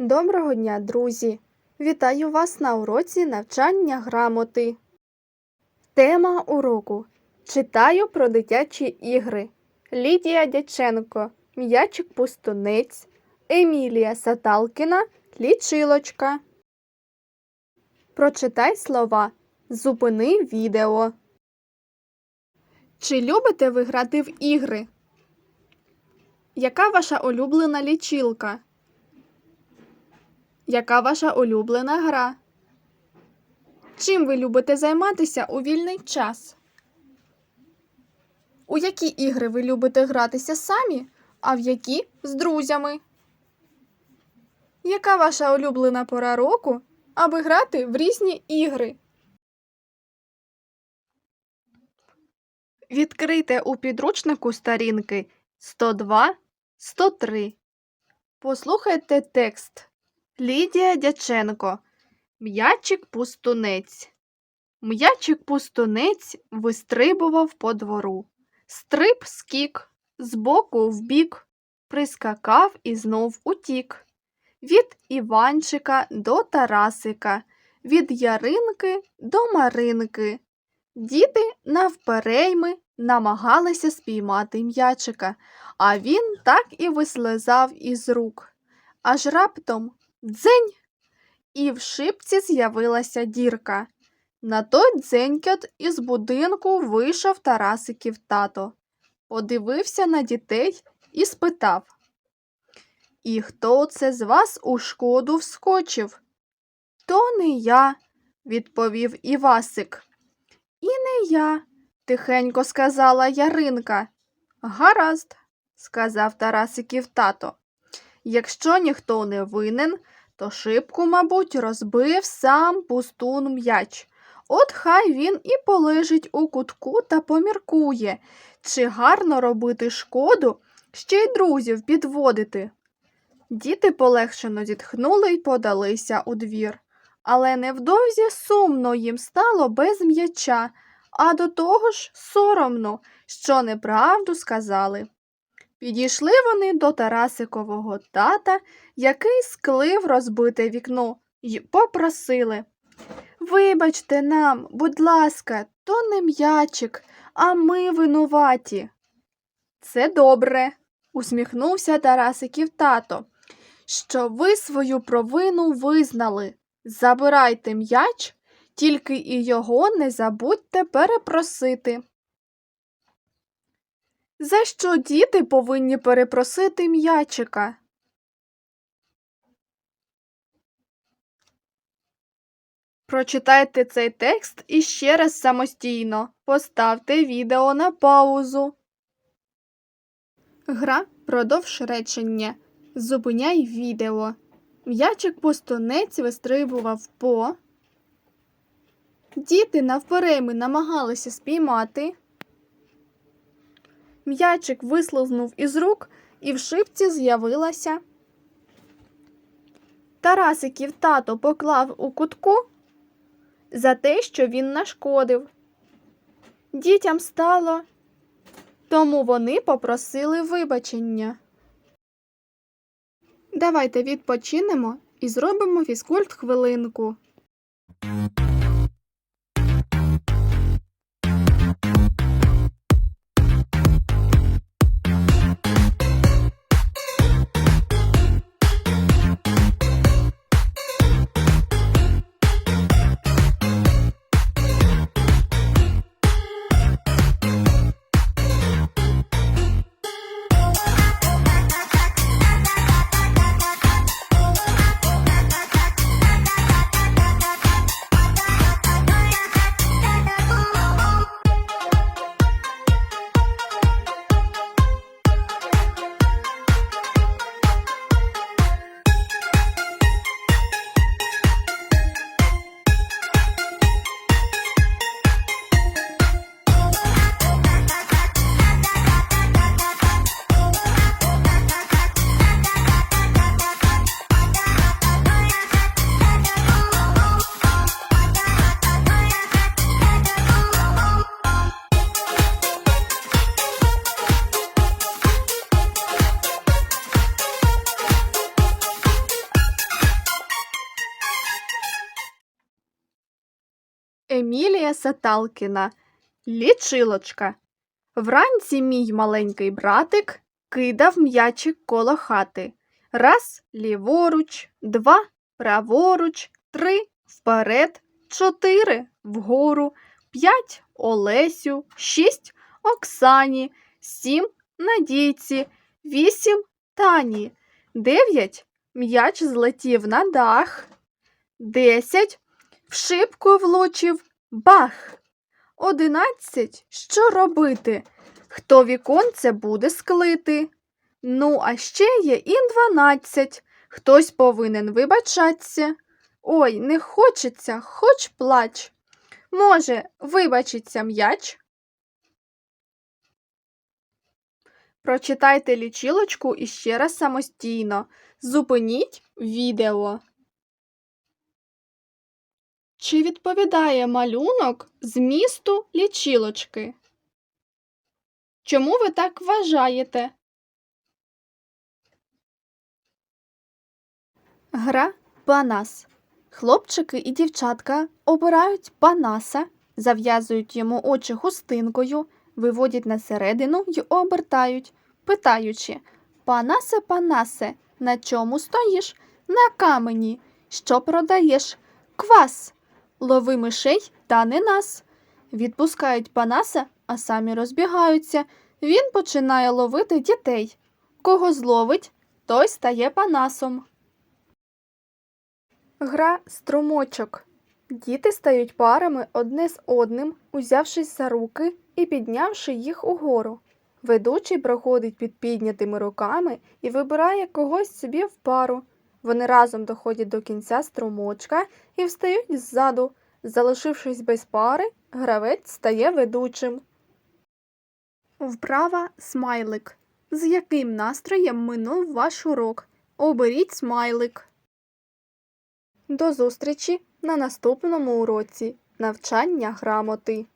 Доброго дня, друзі! Вітаю вас на уроці навчання грамоти. Тема уроку Читаю про дитячі ігри. Лідія Дяченко, М'ячик Пустунець, Емілія Саталкіна, Лічилочка. Прочитай слова. Зупини відео. Чи любите ви грати в ігри? Яка ваша улюблена лічилка? Яка ваша улюблена гра? Чим ви любите займатися у вільний час? У які ігри ви любите гратися самі, а в які з друзями? Яка ваша улюблена пора року, аби грати в різні ігри? Відкрийте у підручнику сторінки 102 103. Послухайте текст. Лідія Дяченко. М'ячик пустунець. М'ячик пустунець вистрибував по двору. Стриб скік, збоку в бік, прискакав і знов утік. Від Іванчика до Тарасика, від Яринки до Маринки. Діти навперейми намагалися спіймати м'ячика, а він так і вислизав із рук. Аж раптом дзень, і в шипці з'явилася дірка. На той дзенькят із будинку вийшов Тарасиків тато, подивився на дітей і спитав І хто це з вас у шкоду вскочив? То не я, відповів Івасик. І не я, тихенько сказала Яринка. Гаразд, сказав Тарасиків тато. Якщо ніхто не винен, то шибку, мабуть, розбив сам пустун м'яч. От хай він і полежить у кутку та поміркує, чи гарно робити шкоду, ще й друзів підводити. Діти полегшено зітхнули й подалися у двір. Але невдовзі сумно їм стало без м'яча, а до того ж соромно, що неправду сказали. Підійшли вони до Тарасикового тата, який склив розбите вікно, й попросили Вибачте нам, будь ласка, то не м'ячик, а ми винуваті. Це добре, усміхнувся Тарасиків тато, що ви свою провину визнали. Забирайте м'яч, тільки і його не забудьте перепросити. За що діти повинні перепросити м'ячика? Прочитайте цей текст іще раз самостійно. Поставте відео на паузу. Гра продовж речення. Зупиняй відео. М'ячик пустунець вистрибував по. Діти навперейми намагалися спіймати. М'ячик вислизнув із рук і в шипці з'явилася. Тарасиків тато поклав у кутку за те, що він нашкодив. Дітям стало, тому вони попросили вибачення. Давайте відпочинемо і зробимо фізкульт хвилинку. Емілія Саталкіна. Лічилочка. Вранці мій маленький братик кидав м'ячик коло хати. Раз ліворуч, два праворуч, три вперед, чотири вгору, п'ять Олесю, шість Оксані, сім Надійці, вісім Тані, дев'ять м'яч злетів на дах, десять в шибку влучив бах. Одинадцять що робити? Хто віконце буде склити? Ну, а ще є і дванадцять. Хтось повинен вибачатися. Ой, не хочеться, хоч плач. Може, вибачиться м'яч? Прочитайте лічилочку іще раз самостійно. Зупиніть відео. Чи відповідає малюнок змісту лічилочки? Чому ви так вважаєте? Гра Панас. Хлопчики і дівчатка обирають панаса, зав'язують йому очі хустинкою, виводять на середину й обертають, питаючи Панасе, панасе, на чому стоїш? На камені. Що продаєш? Квас. Лови мишей та не нас. Відпускають панаса, а самі розбігаються. Він починає ловити дітей. Кого зловить, той стає панасом. Гра струмочок. Діти стають парами одне з одним, узявшись за руки і піднявши їх угору. Ведучий проходить під піднятими руками і вибирає когось собі в пару. Вони разом доходять до кінця струмочка і встають ззаду. Залишившись без пари, гравець стає ведучим. Вправа смайлик. З яким настроєм минув ваш урок? Оберіть смайлик. До зустрічі на наступному уроці навчання грамоти.